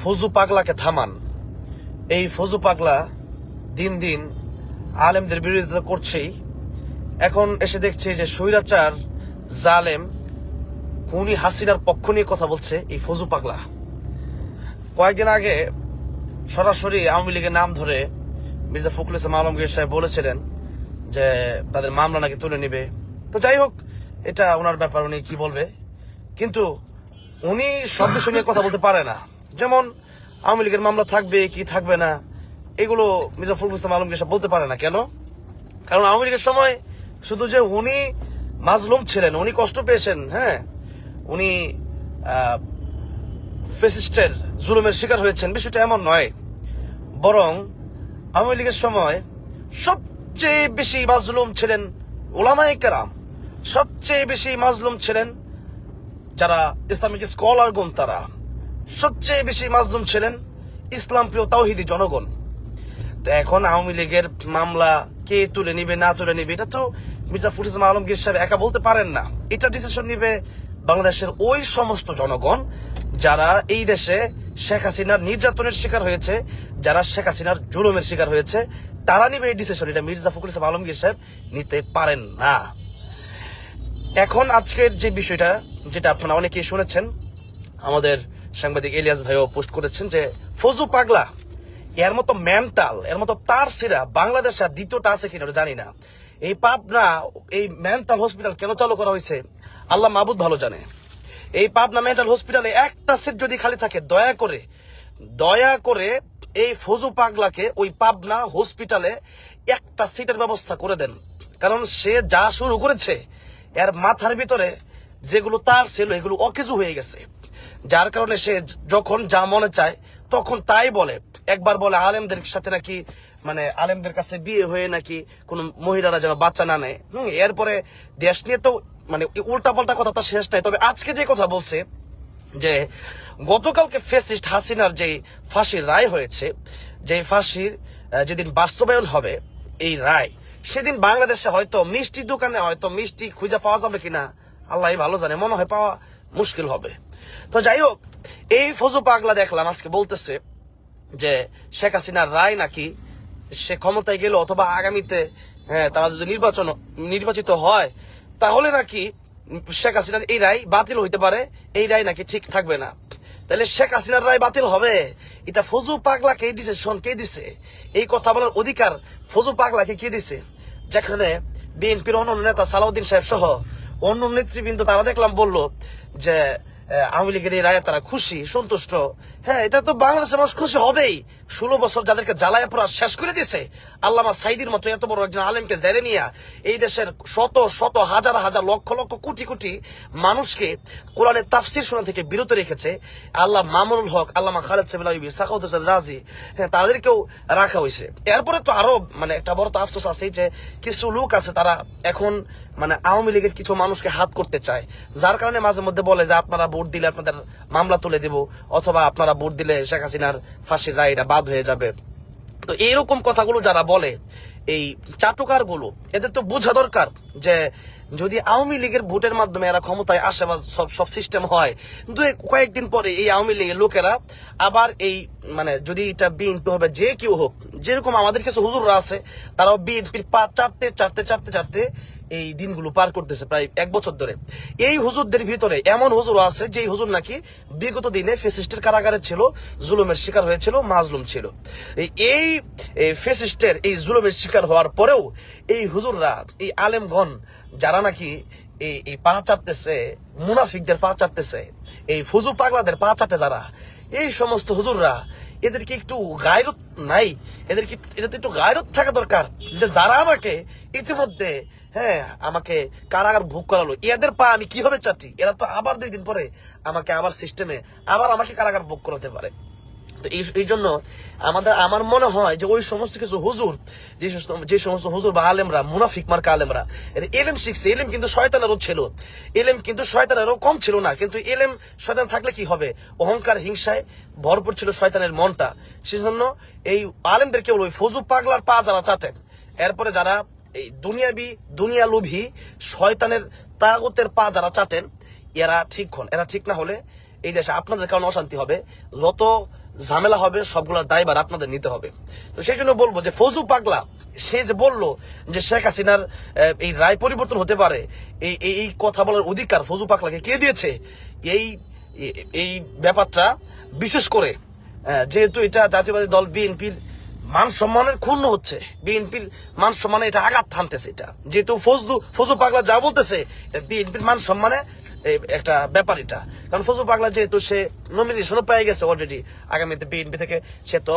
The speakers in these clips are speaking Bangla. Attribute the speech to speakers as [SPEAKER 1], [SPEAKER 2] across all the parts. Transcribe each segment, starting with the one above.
[SPEAKER 1] ফজু পাগলাকে থামান। এই ফজু পাগলা দিন দিন আলেমদের বিরোধিতা করছেই। এখন এসে দেখছে যে স্বৈরাচার, জালেম, খুনি হাসিনার পক্ষ নিয়ে কথা বলছে এই ফজু পাগলা। কয়েকদিন আগে সরাসরি আওয়ামী লীগের নাম ধরে মির্জা ফখরুল ইসলাম আলমগীর সাহেব বলেছিলেন যে তাদের মামলা নাকি তুলে নিবে। তো যাই হোক, এটা ওনার ব্যাপার, উনি কি বলবে? কিন্তু উনি সব বিষয় নিয়ে কথা বলতে পারে না। যেমন আওয়ামী লীগের মামলা থাকবে কি থাকবে না, এগুলো মির্জা ফখরুল ইসলাম আলমগীর সাহেব বলতে পারে না। কেন? কারণ আওয়ামী লীগের সময় শুধু যে উনি মাজলুম ছিলেন, উনি কষ্ট পেয়েছেন হ্যাঁ? উনি ফেসিস্টের জুলুমের শিকার হয়েছেন, বিষয়টা এমন নয়। বরং আওয়ামী লীগের সময় সবচেয়ে বেশি মাজলুম ছিলেন ওলামাই কেরাম, সবচেয়ে বেশি মাজলুম ছিলেন যারা ইসলামিক স্কলারগণ তারা। সবচেয়ে বেশি মাজলুম ছিলেন ইসলাম প্রিয় তাওহিদি জনগণ। তো এখন আওয়ামী লীগের মামলা কে তুলে নিবে, না তুলে নিবে, এটা তো মির্জা ইসলাম আলমগীর সাহেব একা বলতে পারেন না। এটা ডিসিশন নিবে বাংলাদেশের ওই সমস্ত জনগণ যারা এই দেশে শেখ হাসিনার নির্যাতনের শিকার হয়েছে, যারা শেখ হাসিনার জুলুমের শিকার হয়েছে, তারা নিবে এই ডিসিশন এটা মির্জা ফখরুল ইসলাম আলমগীর সাহেব নিতে পারেন না। এখন আজকের যে বিষয়টা, যেটা আপনারা অনেকেই শুনেছেন, আমাদের সাংবাদিক এলিয়াস ভাইও পোস্ট করেছেন যে, ফজু পাগলা, এর মতো মেন্টাল এর মতো তার সিরা বাংলাদেশে দ্বিতীয়টা আছে কিনা জানি না। এই পাবনা, এই মেন্টাল হসপিটাল কেন চালু করা হয়েছে? আল্লাহ মাহবুদ ভালো জানে। এই পাবনা মেন্টাল হসপিটালে একটা সিট যদি খালি থাকে, দয়া করে দয়া করে এই ফজু পাগলাকে ওই পাবনা হসপিটালে একটা সিটের ব্যবস্থা করে দেন। কারণ সে যা শুরু করেছে, এর মাথার ভিতরে যেগুলো তার ছিল, এগুলো অকেজু হয়ে গেছে। যার কারণে সে যখন যা মনে চায় তখন তাই বলে। একবার বলে আলেমদের সাথে নাকি মানে আলেমদের কাছে বিয়ে হয়ে নাকি কোনো মহিলারা যেন বাচ্চা না নেয়? হম, এরপরে দেশ নিয়ে তো মানে উল্টা পাল্টা কথা তার শেষ নাই। তবে আজকে যে কথা বলছে যে গতকালকে ফেসিস্ট হাসিনার যে ফাঁসির রায় হয়েছে যে ফাঁসির যেদিন বাস্তবায়ন হবে এই রায় সেদিন বাংলাদেশে হয়তো মিষ্টি দোকানে হয়তো মিষ্টি খুঁজে পাওয়া যাবে কিনা আল্লাহ ভালো জানে। মনে হয় পাওয়া মুশকিল হবে। তো যাই হোক এই ফজু পাগলা দেখলাম, আজকে বলতেছে যে শেখ হাসিনার রায় নাকি সে ক্ষমতায় গেল অথবা আগামীতে হ্যাঁ তারা যদি নির্বাচন, নির্বাচিত হয়, তাহলে নাকি শেখ হাসিনার এই রায় বাতিল হইতে পারে, এই রায় নাকি ঠিক থাকবে না। তাহলে শেখ হাসিনার রায় বাতিল হবে? এটা ফজু পাগলা কে দিছে? শোন, কে দিছে? এই কথা বলার অধিকার ফজু পাগলাকে কে দিছে? যেখানে বিএনপির অন্য নেতা সালাউদ্দিন সাহেব সহ অন্য নেতৃবৃন্দ তারা দেখলাম বলল যে আওয়ামী লীগের এই রায়ে তারা খুশি সন্তুষ্ট। হ্যাঁ এটা তো বাংলাদেশের মানুষ খুশি হবেই। ষোলো বছর যাদেরকে জ্বালায় পড়া শেষ করে দিয়েছে, আল্লামা সাইদির মতো এত বড় একজন আলেমকে জেলে নিয়ে এই দেশের শত শত, হাজার হাজার লক্ষ লক্ষ, কোটি কোটি মানুষকে কোরআনের তাফসির শোনা থেকে বিরত রেখেছে। আল্লাহ মামুনুল হক, আল্লামা খালেদ সেবিলাইবি সাখাউদ হোসেন রাজি হ্যাঁ তাদেরকেও রাখা হয়েছে। এরপরে তো আরও মানে একটা বড় তো আফসোস আছে যে কিছু লোক আছে তারা এখন মানে আওয়ামী লীগের কিছু মানুষকে হাত করতে চায়। যার কারণে মাঝে মধ্যে বলে যে, আপনারা ভোট দিলে আপনাদের মামলা তুলে দেব, অথবা আপনারা ভোট দিলে শেখ হাসিনার ফাঁসির রায় বাদ হয়ে যাবে। তো এইরকম কথাগুলো যারা বলে, এই চাটুকারগুলো এদের তো বোঝা দরকার যে যদি আওয়ামী লীগের ভোটের মাধ্যমে এরা ক্ষমতায় আসে বা সব সব সিস্টেম হয় দু কয়েকদিন পরে এই আওয়ামী লীগের লোকেরা আবার এই মানে যদি এটা বিএনপি হবে, যে কেউ হোক, যেরকম আমাদের কাছে হুজুররা আছে, তারাও বিএনপির পা চারটে চারটে চারটে চারটে এই দিনগুলো পার করতেছে প্রায় এক বছর ধরে। এই হুজুরদের ভিতরে এমন হুজুর আছে যে হুজুর নাকি বিগত দিনে ফেসিস্টের কারাগারে ছিল, জুলুমের শিকার হয়েছিল, মাজলুম ছিল। এই- ফেসিস্টের এই জুলুমের শিকার হওয়ার পরেও এই হুজুররা, এই আলেমগণ, যারা নাকি এই এই পা চাপতেছে, মুনাফিকদের পা চাপতেছে, এই ফুজু পাগলাদের পা চাটে যারা, এই সমস্ত হুজুররা এদেরকে একটু গায়রত নাই। এদেরকে এদের একটু গায়রত থাকা দরকার। যে যারা আমাকে ইতিমধ্যে হ্যাঁ আমাকে কারাগার ভোগ করালো, এদের পা আমি কীভাবে চাটি? এরা তো আবার দুই দিন পরে আমাকে আবার সিস্টেমে আবার আমাকে কারাগার ভোগ করাতে পারে। তো এই জন্য আমাদের আমার মনে হয় যে ওই সমস্ত কিছু হুজুর, যে সমস্ত- যে সমস্ত হুজুর বা আলেমরা, মুনাফিক মার্কা আলেমরা এলেম শিখছে। এলেম কিন্তু শয়তানেরও ছিল। এলেম কিন্তু শয়তানেরও কম ছিল না। কিন্তু এলেম শয়তান থাকলে কি হবে? অহংকার, হিংসায় ভরপুর ছিল শয়তানের মনটা। সেজন্য এই আলেমদের কেবল ওই ফজু পাগলার পা যারা চাটেন, এরপরে যারা এই দুনিয়াবি দুনিয়া লোভী শয়তানের তাগতের পা যারা চাটেন, এরা ঠিক হন। এরা ঠিক না হলে এই দেশে আপনাদের কারণে অশান্তি হবে। যত ঝামেলা হবে, সবগুলো দায়বার আপনাদের নিতে হবে। তো সেই জন্য বলব যে ফজু পাগলা, সে যে বলল যে শেখ হাসিনার এই রায় পরিবর্তন হতে পারে, এই, এই- কথা বলার অধিকার ফজু পাগলাকে কে দিয়েছে? এই, এই- ব্যাপারটা বিশেষ করে যেহেতু এটা জাতীয়বাদী দল, বিএনপির মান সম্মানের ক্ষুণ্ণ হচ্ছে। বিএনপির মান সম্মানে এটা আঘাত থানতেছে এটা। যেহেতু ফজলু ফজু পাগলা যা বলতেছে, এটা বিএনপির মান সম্মানে এই একটা ব্যাপার এটা। কারণ ফজু পাগলা যেহেতু সে নমিনেশনও পেয়ে গেছে অলরেডি আগামীতে বিএনপি থেকে, সে তো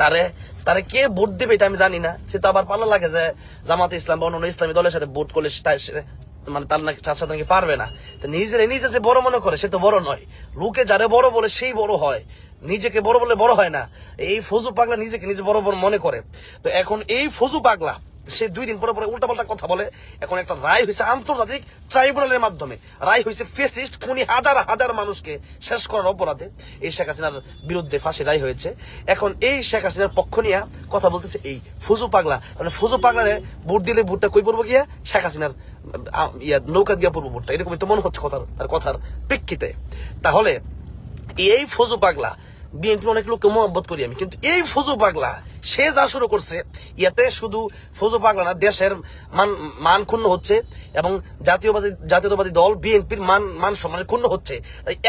[SPEAKER 1] তারে তারে কে ভোট দেবে এটা আমি জানি না। সে তো আবার পাল্লা লাগে যে জামাত ইসলাম বা অন্যান্য ইসলামী দলের সাথে ভোট করলে মানে তার নাকি তার সাথে নাকি পারবে না। তো নিজের নিজে যে বড় মনে করে, সে তো বড় নয়। লোকে যারে বড় বলে সেই বড় হয়। নিজেকে বড় বলে বড় হয় না। এই ফজু পাগলা নিজেকে নিজে বড় বড় মনে করে। তো এখন এই ফজু পাগলা সে দুই দিন পরে পরে উল্টাপাল্টা কথা বলে। এখন একটা রায় হয়েছে আন্তর্জাতিক ট্রাইব্যুনালের মাধ্যমে। রায় হয়েছে ফেসিস্ট, খুনি হাজার হাজার মানুষকে শেষ করার অপরাধে। এই শেখ হাসিনার বিরুদ্ধে ফাঁসি রায় হয়েছে। এখন এই শেখ হাসিনার পক্ষ নিয়ে কথা বলতেছে এই ফুজু পাগলা। মানে ফুজু পাগলারে ভোট দিলে ভোটটা কই পড়ব গিয়া? শেখ হাসিনার ইয়া, নৌকা গিয়া পড়ব ভোটটা। এরকমই তো মনে হচ্ছে কথার, তার কথার প্রেক্ষিতে। তাহলে এই ফজু পাগলা বিএনপি অনেক লোককে মোহাম্মত করি আমি, কিন্তু এই ফজু পাগলা সে যা শুরু করছে, ইয়াতে শুধু ফজু পাগলা না, দেশের মান মান ক্ষুণ্ণ হচ্ছে এবং জাতীয়বাদী, জাতীয়তাবাদী দল, বিএনপির মান মান সম্মানের ক্ষুণ্ণ হচ্ছে।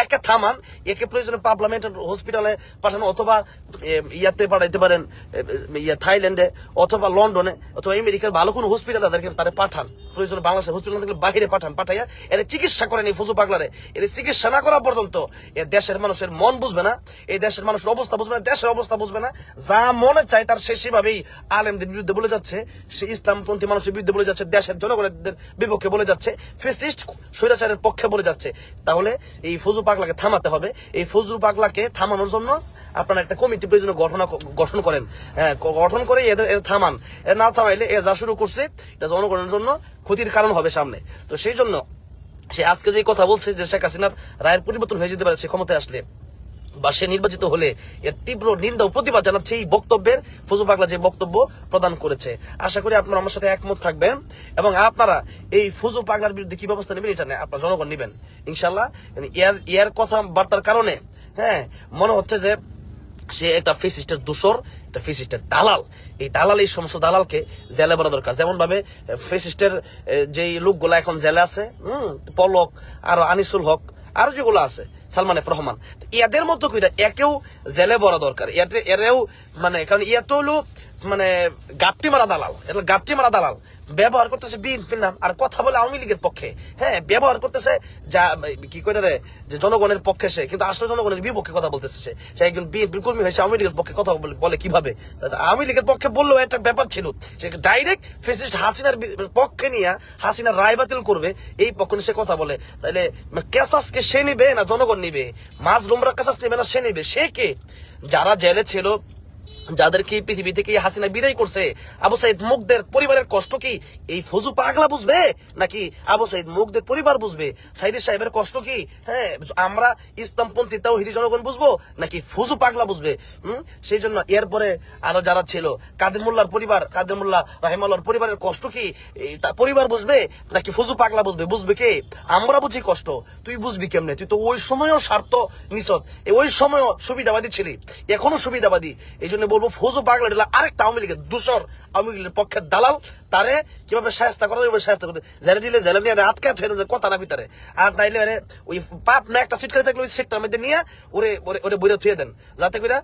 [SPEAKER 1] একে থামান, একে প্রয়োজনে পার্লামেন্ট হসপিটালে পাঠানো অথবা ইয়াতে পাঠাইতে পারেন ইয়া থাইল্যান্ডে অথবা লন্ডনে অথবা আমেরিকার ভালো কোনো হসপিটাল তাদেরকে তারা পাঠান। প্রয়োজনে বাংলাদেশের হসপিটাল থেকে বাইরে পাঠান, পাঠাইয়া এর চিকিৎসা করেন এই ফজু পাগলারে। এর চিকিৎসা না করা পর্যন্ত এ দেশের মানুষের মন বুঝবে না এই দেশের মানুষের অবস্থা বুঝবে না, দেশের অবস্থা বুঝবে না, যা মনে চায় তার সে সেভাবেই আলেমদের বিরুদ্ধে বলে যাচ্ছে সে ইসলামপন্থী মানুষের বিরুদ্ধে বলে যাচ্ছে দেশের জনগণের বিপক্ষে বলে যাচ্ছে ফেসিস্ট স্বৈরাচারের পক্ষে বলে যাচ্ছে। তাহলে এই ফজু পাগলাকে থামাতে হবে। এই ফজু পাগলাকে থামানোর জন্য আপনারা একটা কমিটি প্রয়োজন গঠন গঠন করেন। হ্যাঁ, গঠন করে এদের এদের থামান। এর না থামাইলে এ যা শুরু করছে এটা জনগণের জন্য ক্ষতির কারণ হবে সামনে। তো সেই জন্য সে আজকে যে কথা বলছে যে শেখ হাসিনার রায়ের পরিবর্তন হয়ে যেতে পারে সে ক্ষমতায় আসলে বা সে নির্বাচিত হলে এর তীব্র নিন্দা ও প্রতিবাদ জানাচ্ছে এই বক্তব্যের ফজু পাগলা যে বক্তব্য প্রদান করেছে। আশা করি আপনারা আমার সাথে একমত থাকবেন এবং আপনারা এই ফজু পাগলার বিরুদ্ধে কি ব্যবস্থা নেবেন এটা নেই আপনার জনগণ নেবেন। ইনশাল্লাহ এর এর কথা বার্তার কারণে হ্যাঁ মনে হচ্ছে যে সে একটা ফেসিস্টের দূষর, একটা ফেসিস্টের দালাল। এই দালাল, এই সমস্ত দালালকে জেলে বলা দরকার। যেমন ভাবে ফেসিস্টের যেই লোকগুলা এখন জেলে আছে, হম, পলক, আরও আনিসুল হক আরও যেগুলো আছে সালমান এফ রহমান। তো এদের মতো কইরা একেও জেলে বড় দরকার। এরেও মানে কারণ এত হলো মানে গাপটি মারা দালাল। এটা গাপটি মারা দালাল। ব্যবহার করতেছে বিএনপির নাম আর কথা বলে আওয়ামী লীগের পক্ষে। হ্যাঁ ব্যবহার করতেছে যা, কি করে রে যে জনগণের পক্ষে সে, কিন্তু আসলে জনগণের বিপক্ষে কথা বলতেছে সে। একজন বিএনপির কর্মী হয়েছে, আওয়ামী লীগের পক্ষে কথা বলে কীভাবে? আওয়ামী লীগের পক্ষে বললেও একটা ব্যাপার ছিল। সে ডাইরেক্ট ফেসিস্ট হাসিনার পক্ষে নিয়ে হাসিনার রায় বাতিল করবে, এই পক্ষ সে কথা বলে। তাইলে কেসাসকে সে নিবে না জনগণ নিবে? মাছ ডোমরা কেসাস নেবে না, সে নিবে। সে কে? যারা জেলে ছিল যাদেরকে পৃথিবী থেকে হাসিনা বিদায় করছে, আবু সাইদ মুগদের পরিবারের কষ্ট কি এই ফজু পাগলা বুঝবে? নাকি আবু সাইদ মুগদের পরিবার বুঝবে? সাইদের সাহেবের কষ্ট কি? হ্যাঁ আমরা ইসলামপন্থী তাও হিদি জনগণ বুঝব? নাকি ফজু পাগলা বুঝবে? হম? সেই জন্য এরপরে আরও যারা ছিল, কাদের মোল্লার পরিবার, কাদের মোল্লা রাহিমাল্লার পরিবারের কষ্ট কি? তার পরিবার বুঝবে? নাকি ফজু পাগলা বুঝবে? বুঝবে কে? আমরা বুঝি কষ্ট। তুই বুঝবি কেমনে? তুই তো ওই সময়ও স্বার্থ নিছত ওই সময়ও সুবিধাবাদী ছিলি। এখনও সুবিধাবাদী। এই জন্য বলব ফৌজু এটা আরেকটা আওয়ামী লীগের দূষর আওয়ামী পক্ষের দালাল, তারে কীভাবে সাহায্য করা যাবে করতে জেলে দিলে জেলে নিয়ে আটকে হয়ে যাবে কথা না ভিতরে। আর নাইলে আরে ওই পাপ না একটা সিট করে থাকলে ওই সিটটার মধ্যে নিয়ে ওরে ওরে ওরে বইরে থুয়ে দেন। যাতে করে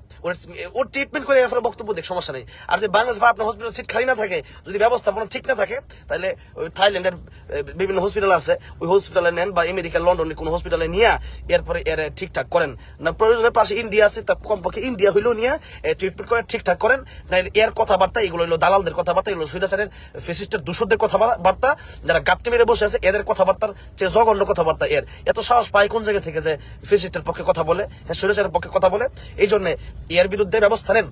[SPEAKER 1] ওর ট্রিটমেন্ট করে এরপরে বক্তব্য দেখ সমস্যা নেই। আর যদি বাংলাদেশ আপনার হসপিটাল সিট খালি না থাকে, যদি ব্যবস্থাপনা ঠিক না থাকে তাহলে ওই থাইল্যান্ডের বিভিন্ন হসপিটাল আছে। ওই হসপিটালে নেন বা আমেরিকা লন্ডনের কোনো হসপিটালে নিয়ে এরপরে এর ঠিকঠাক করেন। না, প্রয়োজনের পাশে ইন্ডিয়া আছে, তা কমপক্ষে ইন্ডিয়া হইলেও নিয়ে ট্রিটমেন্ট করে ঠিকঠাক করেন। এর কথাবার্তা এগুলো হলো দালালদের কথাবার্তা, এগুলো সুইদাচারের ফেসিস্টের দূষরদের কথাবার্তা, যারা গাপটি মেরে বসে আছে, এদের কথাবার্তার যে জঘন্য কথাবার্তা এর। এত সাহস পায় কোন জায়গা থেকে যে ফেসিস্টের পক্ষে কথা বলে হ্যাঁ সুইদাচারের পক্ষে কথা বলে? এই জন্য এর বিরুদ্ধে ব্যবস্থা নেন।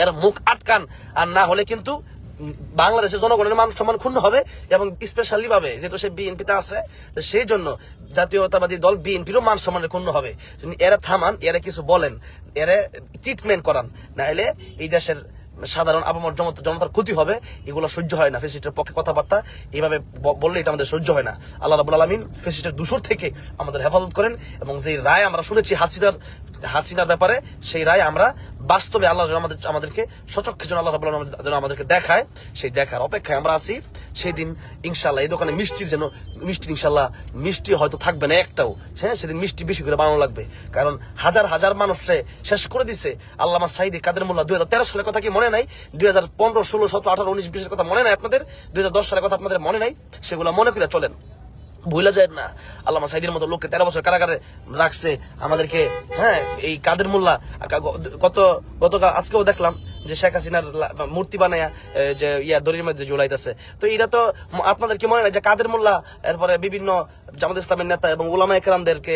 [SPEAKER 1] এর মুখ আটকান। আর না হলে কিন্তু বাংলাদেশের জনগণের মান সম্মান ক্ষুণ্ণ হবে এবং স্পেশালি ভাবে, যেহেতু সে বিএনপিতে আছে সেই জন্য জাতীয়তাবাদী দল বিএনপিরও মান সম্মানের ক্ষুণ্ণ হবে। এরা থামান, এরা কিছু বলেন, এরা ট্রিটমেন্ট করান। না হলে এই দেশের সাধারণ জনতা জনতার ক্ষতি হবে, এগুলো সহ্য হয় না। ফেসিস্টের পক্ষে কথাবার্তা, এইভাবে বললে এটা আমাদের সহ্য হয় না। আল্লাহ রাবুল আলমিন ফেসিস্টের দূষর থেকে আমাদের হেফাজত করেন এবং যে রায় আমরা শুনেছি হাসিনার হাসিনার ব্যাপারে সেই রায় আমরা বাস্তবে আল্লাহ আমাদের আমাদেরকে সচক্ষে যেন আল্লাহ যেন আমাদেরকে দেখায়, সেই দেখার অপেক্ষায় আমরা আছি। সেই দিন ইনশাল্লাহ এই দোকানে মিষ্টির যেন মিষ্টি ইনশাল্লাহ মিষ্টি হয়তো থাকবে না একটাও। হ্যাঁ সেদিন মিষ্টি বেশি করে বানানো লাগবে। কারণ হাজার হাজার মানুষে শেষ করে দিছে আল্লামা সাইদি কাদের মোল্লা। দুই হাজার তেরো সালের কথা কি মনে নাই? দুই হাজার পনেরো, ষোলো, সতেরো, আঠারো, উনিশ, বিশের কথা মনে নাই আপনাদের? দুই হাজার দশ সালের কথা আপনাদের মনে নাই? সেগুলো মনে করে চলেন। ভুলা যায় না। আল্লামা সাইদের মতো লোককে তেরো বছর কারাগারে রাখছে। আমাদেরকে হ্যাঁ এই কাদের মোল্লা কত গতকাল আজকেও দেখলাম যে শেখ হাসিনার মূর্তি বানায়া যে ইয়া দড়ির মধ্যে ঝুলাইতেছে। তো এটা তো আপনাদের কি মনে হয় যে কাদের মোল্লা, এরপরে বিভিন্ন জামাত ইসলামের নেতা এবং ওলামা একরামদেরকে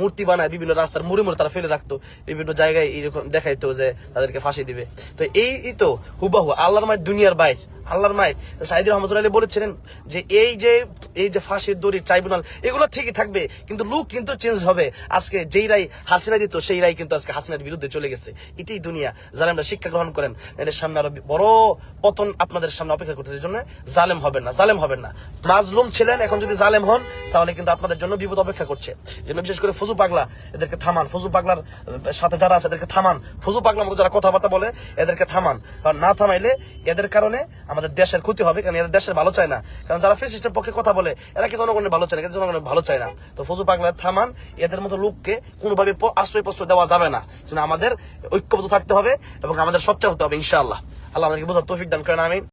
[SPEAKER 1] মূর্তি বানায়, বিভিন্ন রাস্তার মুড়ে মুড়ে তারা ফেলে রাখতো, বিভিন্ন জায়গায় এরকম দেখাইতো যে তাদেরকে ফাঁসি দিবে। তো এই তো হুবাহু আল্লাহর মায়ের দুনিয়ার বাইর, আল্লাহর মায়ের সাইদি আলী বলেছিলেন যে এই যে এই যে ফাঁসির দড়ি, ট্রাইব্যুনাল, এগুলো ঠিকই থাকবে, কিন্তু লুক কিন্তু চেঞ্জ হবে। আজকে যেই রায় হাসিনা দিত, সেই রায় কিন্তু আজকে হাসিনার বিরুদ্ধে চলে গেছে। এটাই দুনিয়া। যারা আমরা শিক্ষা গ্রহণ করেন, এদের সামনে আরও বড় পতন আপনাদের সামনে অপেক্ষা করতেছে জন্য জালেম হবেন না, জালেম হবেন না। মাজলুম ছিলেন, এখন যদি জালেম হন, তাহলে কিন্তু আপনাদের জন্য বিপদ অপেক্ষা করছে। জন্য বিশেষ করে ফজু পাগলা, এদেরকে থামান। ফজু পাগলার সাথে যারা আছে, এদেরকে থামান। ফজু পাগলার মতো যারা কথাবার্তা বলে, এদেরকে থামান। কারণ না থামাইলে এদের কারণে আমাদের দেশের ক্ষতি হবে, কারণ এদের দেশের ভালো চায় না। কারণ যারা ফেসিস্টের পক্ষে কথা বলে, এরা কি জনগণের ভালো চায় না? জনগণের ভালো চায় না। তো ফজু পাগলা থামান, এদের মতো লোককে কোনোভাবে আশ্রয় প্রশ্রয় দেওয়া যাবে না। আমাদের ঐক্যবদ্ধ থাকতে হবে এবং আমাদের সচ্চা হতে হবে ইনশাআল্লাহ। আল্লাহ আমাদেরকে বোঝার তৌফিক দান করেন আমিন।